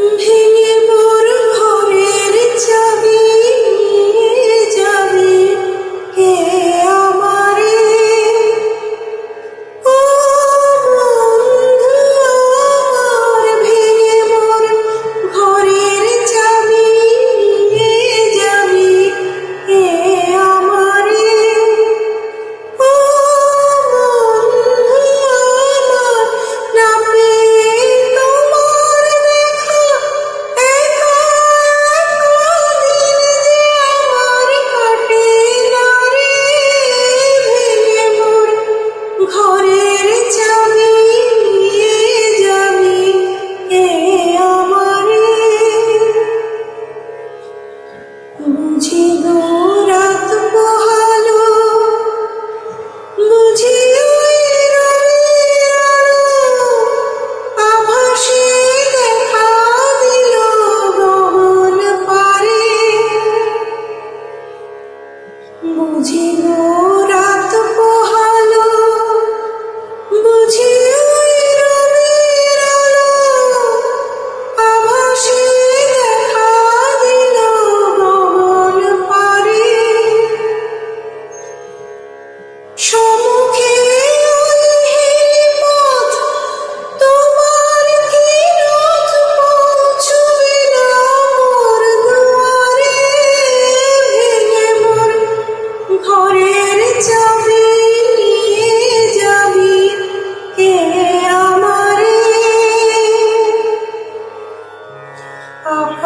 Mm-hmm.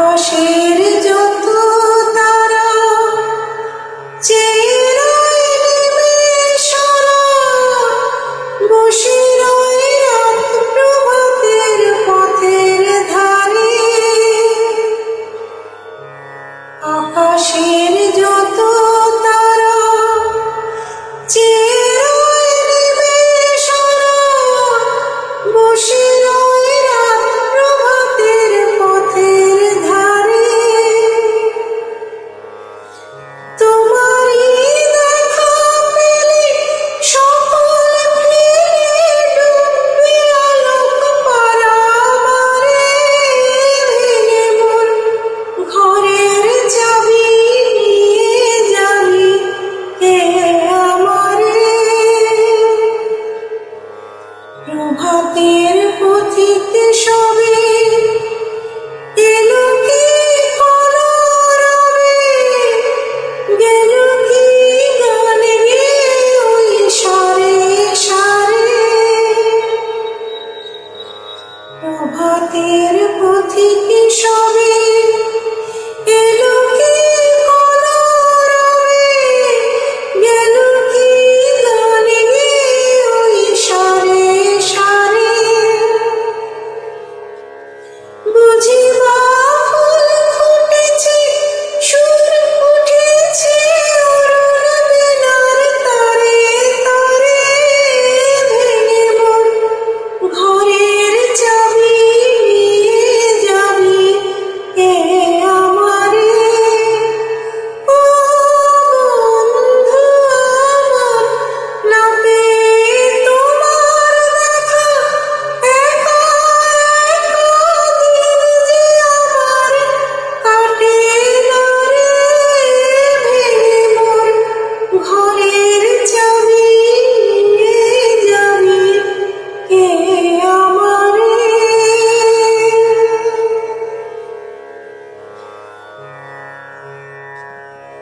আকাশের যত প্রভাতের পথিতে সবে